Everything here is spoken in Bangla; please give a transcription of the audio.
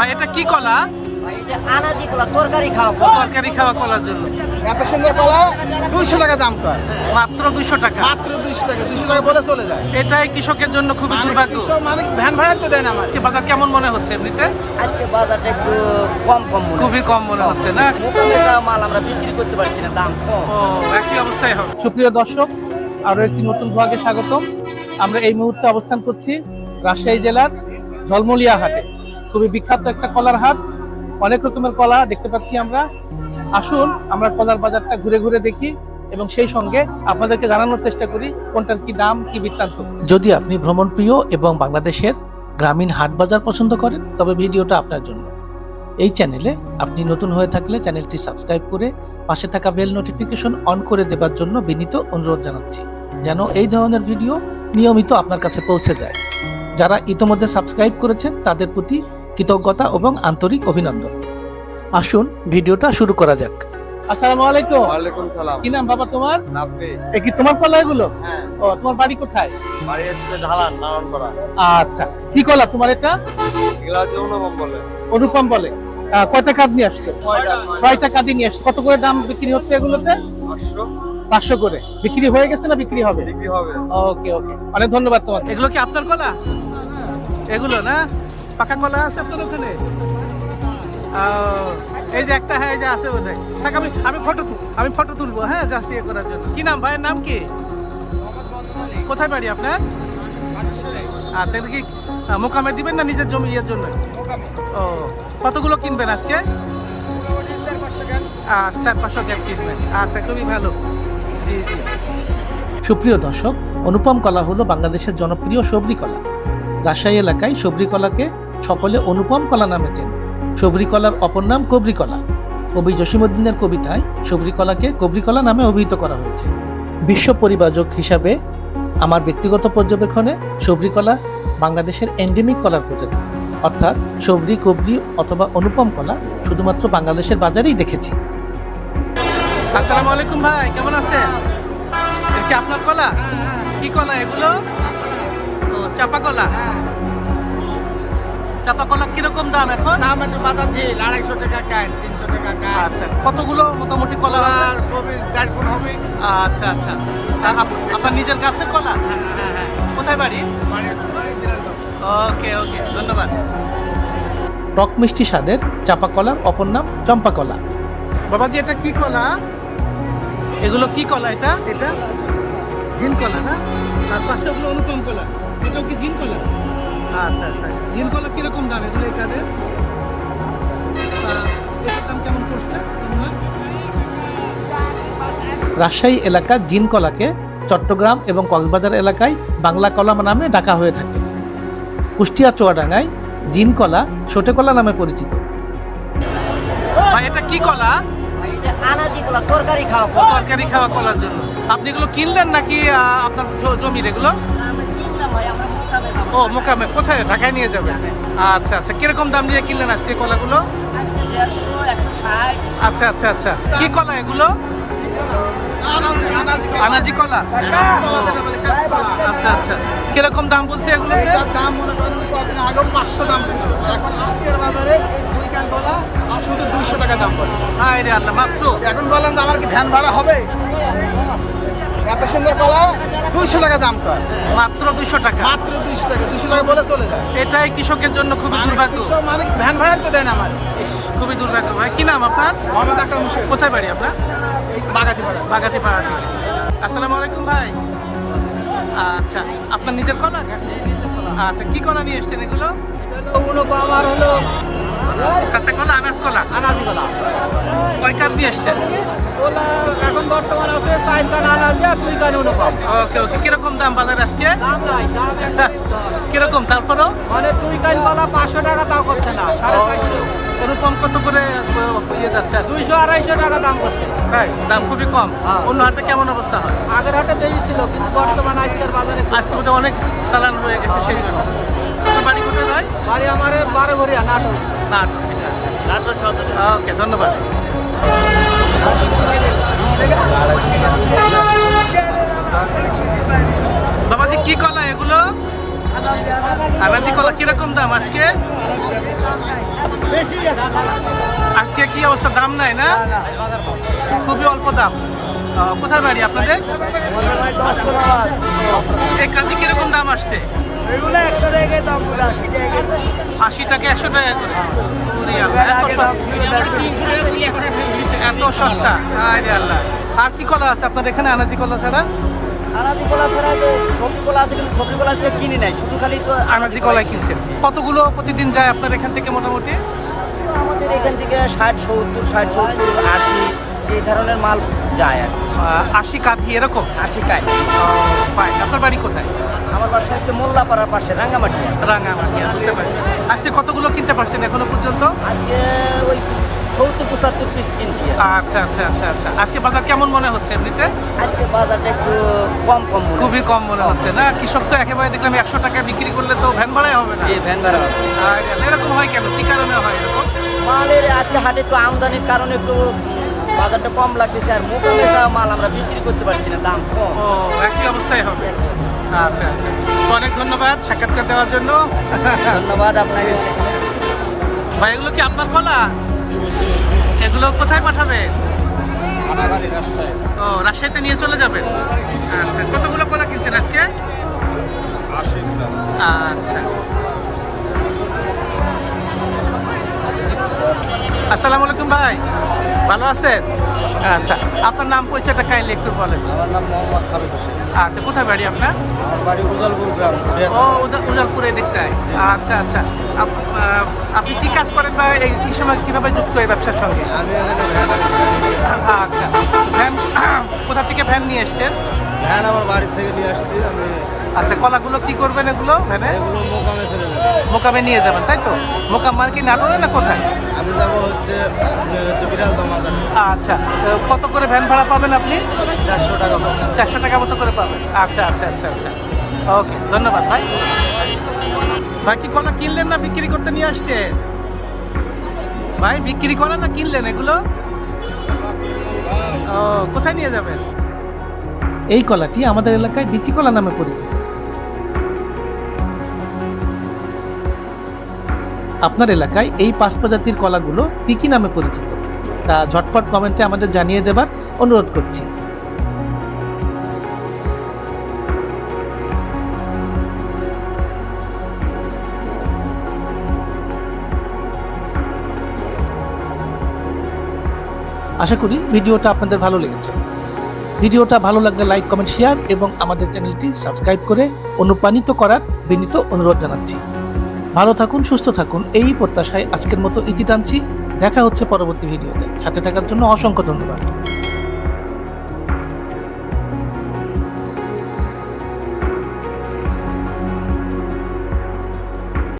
ভাই এটা কি কলা? ভাই, আনাজি কলা তরকারি খাওয়া তরকারি খাওয়া কলার জন্য। এত সুন্দর কলা দুইশো টাকা দাম কয়? মাত্র দুইশো টাকা। মাত্র দুইশো টাকা দুইশো টাকা বলে চলে যায়। এটাই কৃষকের জন্য খুবই দুর্ভাগ্য। কৃষক মানে ভ্যান ভাড়া তো দেয় না আমার কি বাজার কেমন মনে হচ্ছে এমনিতে? আজকে বাজারটা একটু কম কম খুবই কম মনে হচ্ছে না? মাল আমরা বিক্রি করতে পারছি না দাম কম। ও একই অবস্থায় হবে। সুপ্রিয় দর্শক আরও একটি নতুন ভাগে স্বাগতম। আমরা এই মুহূর্তে অবস্থান করছি রাজশাহী জেলার ঝলমলিয়া হাটে খুবই বিখ্যাত একটা কলার হাট। অনেক রকমের কলা দেখতে পাচ্ছি আমরা। আসুন, আমরা কলার বাজারটা ঘুরে ঘুরে দেখি এবং সেই সঙ্গে আপনাদেরকে জানানোর চেষ্টা করি কোনটার কি দাম, কি বৃত্তান্ত। যদি আপনি ভ্রমণ প্রিয় এবং বাংলাদেশের গ্রামীণ হাট বাজার পছন্দ করেন, তবে ভিডিওটা আপনার জন্য। এই চ্যানেলে আপনি নতুন হয়ে থাকলে চ্যানেলটি সাবস্ক্রাইব করে পাশে থাকা বেল নোটিফিকেশন অন করে দেবার জন্য বিনীত অনুরোধ জানাচ্ছি, যেন এই ধরনের ভিডিও নিয়মিত আপনার কাছে পৌঁছে যায়। যারা ইতোমধ্যে সাবস্ক্রাইব করেছেন, তাদের প্রতি কৃতজ্ঞতা এবং আন্তরিক অভিনন্দন। আসুন ভিডিওটা শুরু করা যাক। আসসালামু আলাইকুম। ওয়ালাইকুম সালাম। কি নাম বাবা তোমার? নাব্বে এ কি তোমার কলা এগুলো হ্যাঁ। ও তোমার বাড়ি কোথায়? বাড়ি হচ্ছে ঢালান আচ্ছা। কি কলা তোমার এটা? এগুলো হচ্ছে অনুপম বলে। অনুপম বলে। কয়টা কাঁদ নিয়ে আসছো? ছয়টা। ছয়টা কাঁদি নিয়ে আসছো। কত করে দাম বিক্রি হচ্ছে এগুলোতে? পাঁচশো। পাঁচশো করে। বিক্রি হয়ে গেছে না বিক্রি হবে? বিক্রি হবে। ওকে ওকে। অনেক ধন্যবাদ তোমাকে। এগুলো কি আপনার কলা? এগুলো না? পাকা কলা আছে আপনার ওখানে? এই যে একটা হ্যাঁ এই যে আছে বোধ হয় আমি আমি ফটো আমি ফটো তুলবো হ্যাঁ জাস্ট ইয়ে করার জন্য। কি নাম ভাইয়ের নাম কি? কোথায় বাড়ি আপনার? আচ্ছা এটা কি মোকামে দিবেন না নিজের জমি, ইয়ের জন্য? ও, কতগুলো কিনবেন আজকে? আচ্ছা চার, পাঁচশো গ্যাপ কিনবেন। আচ্ছা খুবই ভালো। জি জি। সুপ্রিয় দর্শক, অনুপম কলা হলো বাংলাদেশের জনপ্রিয় সবরি কলা। রাজশাহী এলাকায় সবরি কলাকে সকলে অনুপম কলা নামে চেনে। সবরি কলার অপর নাম কবরিকলা কবি জসিমুদ্দিনের কবিতায় সবরি কবরিকলা নামে অভিহিত করা হয়েছে। বিশ্ব পরিবাজক হিসাবে আমার ব্যক্তিগত পর্যবেক্ষণে সবরি কলা বাংলাদেশের এন্ডেমিক কলার প্রজাতি। অর্থাৎ সবরি কবরি অথবা অনুপম কলা শুধুমাত্র বাংলাদেশের বাজারেই দেখেছি। আসসালামু আলাইকুম ভাই কেমন আছেন? কি আপনার কলা? কি কলা এগুলো? চাপা কলা? চাপা কলা কীরকম দাম এখন? দাম একটু বাজার ঢিল আড়াইশো টাকা কান তিনশো টাকা কান আচ্ছা কতগুলো মোটামুটি কলা হবে? আর কবি হবে। আচ্ছা আচ্ছা। আপনার নিজের গাছের কলা? হ্যাঁ হ্যাঁ হ্যাঁ কোথায় বাড়ি? ওকে ওকে ধন্যবাদ। টক মিষ্টি স্বাদের চাপা কলার অপর নাম চম্পা কলা। বাবাজি এটা কি কলা? এগুলো কি কলা এটা? এটা জিন কলা না? তার পাশে ওগুলো অনুপম কলা। এটাও কি জিন কলা? আচ্ছা আচ্ছা। জিন কলা দাম এগুলো এখানের এটার দাম কেমন পড়ছে? রাজশাহী এলাকার জিন কলাকে চট্টগ্রাম এবং কক্সবাজার এলাকায় বাংলা কলা নামে ডাকা হয়ে থাকে। কুষ্টিয়া চুয়াডাঙ্গায় জিন কলা সোটে কলা নামে পরিচিত। ভাই এটা কি কলা? ভাই, আনাজি কলা তরকারি খাওয়া তরকারি খাওয়া কলার জন্য। আপনি এগুলো কিনলেন নাকি আপনার জমির এগুলো? ও মোকামে কোথায়? ঢাকায় নিয়ে যাবেন আচ্ছা আচ্ছা। কীরকম দাম দিয়ে কিনলেন আজকে কলাগুলো? আজকে 150, 160, আচ্ছা আচ্ছা আচ্ছা। কি কলা এগুলো? আনাজি কলা। আচ্ছা আচ্ছা। কীরকম দাম বলছে এগুলোতে? দাম মনে করেন কদিন আগেও পাঁচশো দাম ছিল। এখন আজকের বাজারে দুই কান কলা আর শুধু দুইশো টাকা দাম পড়ে। হায় রে আল্লাহ মাত্র? এখন বলেন যে আমার কি ভ্যান ভাড়া হবে? এত সুন্দর কলা দুইশো টাকা দাম কয়? মাত্র দুইশো টাকা। মাত্র দুইশো টাকা দুইশো টাকা বলে চলে যায়। এটাই কৃষকের জন্য খুবই মানে দুর্ভাগ্য। মানে ভ্যান ভাড়া তো দেয় না আমার খুবই দুর্ভাগ্য ভাই। কি নাম আপনার? মোহাম্মদ আকরাম হোসেন। কোথায় বাড়ি আপনার? এই বাগাতি পাড়া বাগাতি পাড়া থেকে। আসসালামু আলাইকুম ভাই। আচ্ছা আপনার নিজের কলা? আচ্ছা কি কলা নিয়ে এসছেন এগুলো? আর হলো কাঁচা কলা আনাজ কলা আনাজি কলা কয় কাপ নিয়ে এসছেন? এখন বর্তমান আছে চার কান আনাজি দুই কান অনুপম ওকে ওকে। কীরকম দাম বাজার আজকে? দাম নাই দাম কীরকম তারপরও? মানে দুই কান কলা পাঁচশো টাকা তাও করছে না ওরকম কত করে ইয়ে যাচ্ছে দুইশো আড়াইশো টাকা দাম করছে তাই? দাম খুবই কম। হ্যাঁ। অন্য হাটে কেমন অবস্থা হয়? আগের হাটে বেশি ছিল কিন্তু বর্তমান আজকের বাজারে আজকে অনেক চালান হয়ে গেছে সেই জন্য। বাড়ি কোথায় ভাই? বাড়ি আমার বারো ঘরিয়া নাটক না ঠিক আছে। ওকে ধন্যবাদ। বাবাজি কি কলা এগুলো? আনাজি কলা কীরকম দাম আজকে? আজকে কি অবস্থা? দাম নাই না? খুবই অল্প দাম। কোথায় বাড়ি আপনাদের? দাম আসছে? আশি টাকা একশো টাকা করে। এত সস্তা। এত সস্তা। আরে আল্লাহ। আর কি কলা আছে আপনার এখানে আনাজি কলা ছাড়া? আনাজি কলা ছাড়া তো সবজি কলা আছে কিন্তু সবজি কলা আজকে কিনি নাই। শুধু খালি তো আনাজি কলাই কিনছেন। কতগুলো প্রতিদিন যায় আপনার এখান থেকে মোটামুটি? আমাদের এখান থেকে ষাট সত্তর ষাট সত্তর আশি। এই ধরনের মাল যায় আর। আশি কাঠি এরকম? আশি কাজ পাই আপনার বাড়ি কোথায়? আমার বাসা হচ্ছে মোল্লাপাড়ার পাশে রাঙ্গামাটি। রাঙামাটি বুঝতে পারছি। আজকে কতগুলো কিনতে পারছেন এখনও পর্যন্ত? আজকে ওই সত্তর পঁচাত্তর পিস কিনছি আচ্ছা আচ্ছা আচ্ছা আচ্ছা। আজকে বাজার কেমন মনে হচ্ছে এমনিতে? আজকে বাজারটা একটু কম কম খুবই কম মনে হচ্ছে না? কৃষক তো একেবারে দেখলাম একশো টাকায় বিক্রি করলে তো ভ্যান ভাড়াই হবে না। ভ্যান ভাড়া হবে। আর এরকম হয় কেন? কি কারণে হয় এরকম? মালের আজকে হাটে একটু আমদানির কারণে একটু বাজারটা কম লাগতেছে আর মোটামুটি মাল আমরা বিক্রি করতে পারছি না দাম কম। ও একই অবস্থায় হবে। আচ্ছা আচ্ছা। অনেক ধন্যবাদ সাক্ষাৎকার দেওয়ার জন্য। ধন্যবাদ আপনাকে। ভাই এগুলো কি আপনার কলা? এগুলো কোথায় পাঠাবে? ও রাজশাহীতে নিয়ে চলে যাবেন? আচ্ছা কতগুলো কলা কিনছেন আজকে? আচ্ছা। আসসালামু আলাইকুম ভাই। ভালো আছেন? আচ্ছা আপনার নাম পরিচয়টা কাইন্ডলি একটু বলেন। আমার নাম মোহাম্মদ ফারুক হোসেন। আচ্ছা কোথায় বাড়ি আপনার? আমার বাড়ি উজালপুর গ্রাম ও উজালপুর এই দিকটায়। আচ্ছা আচ্ছা। আপ- আপনি কি কাজ করেন বা এই এই সময় কীভাবে যুক্ত এই ব্যবসার সঙ্গে? আমি আচ্ছা। ভ্যান কোথা থেকে ভ্যান নিয়ে এসছেন? ভ্যান আমার বাড়ি থেকে নিয়ে আসছি। আমি আচ্ছা কলাগুলো কি করবেন এগুলো? ভ্যানে এগুলো মোকামে চলে যাবে। মোকামে নিয়ে যাবেন তাই তো? মোকাম মানে কি নাটোরে না কোথায়? আমি যাব হচ্ছে বিড়াল দমাজার আচ্ছা তো কত করে ভ্যান ভাড়া পাবেন আপনি? চারশো টাকা চারশো টাকা মতো করে পাবেন। আচ্ছা আচ্ছা আচ্ছা আচ্ছা। ওকে ধন্যবাদ ভাই। ভাই কি কলা কিনলেন না বিক্রি করতে নিয়ে আসছেন? ভাই বিক্রি করেন না কিনলেন এগুলো? ও কোথায় নিয়ে যাবেন? এই কলাটি আমাদের এলাকায় বিচি কলা নামে পরিচিত। আপনার এলাকায় এই পাঁচ প্রজাতির কলাগুলো কি কি নামে পরিচিত? তা ঝটপট কমেন্টে আমাদের জানিয়ে দেবার অনুরোধ করছি। আশা করি ভিডিওটা আপনাদের ভালো লেগেছে। ভিডিওটা ভালো লাগলে লাইক, কমেন্ট, শেয়ার এবং আমাদের চ্যানেলটি সাবস্ক্রাইব করে অনুপ্রাণিত করার বিনীত অনুরোধ জানাচ্ছি। ভালো থাকুন, সুস্থ থাকুন, এই প্রত্যাশায় আজকের মতো ইতি টানছি। দেখা হচ্ছে পরবর্তী ভিডিওতে। সাথে থাকার জন্য অসংখ্য ধন্যবাদ।